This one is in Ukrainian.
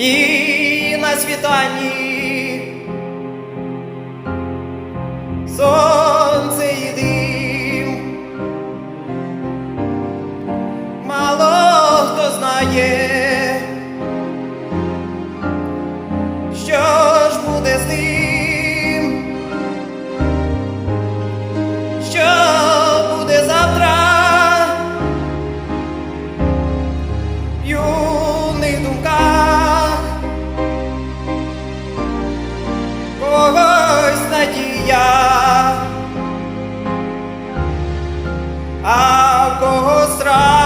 і на світанні а в кого страх.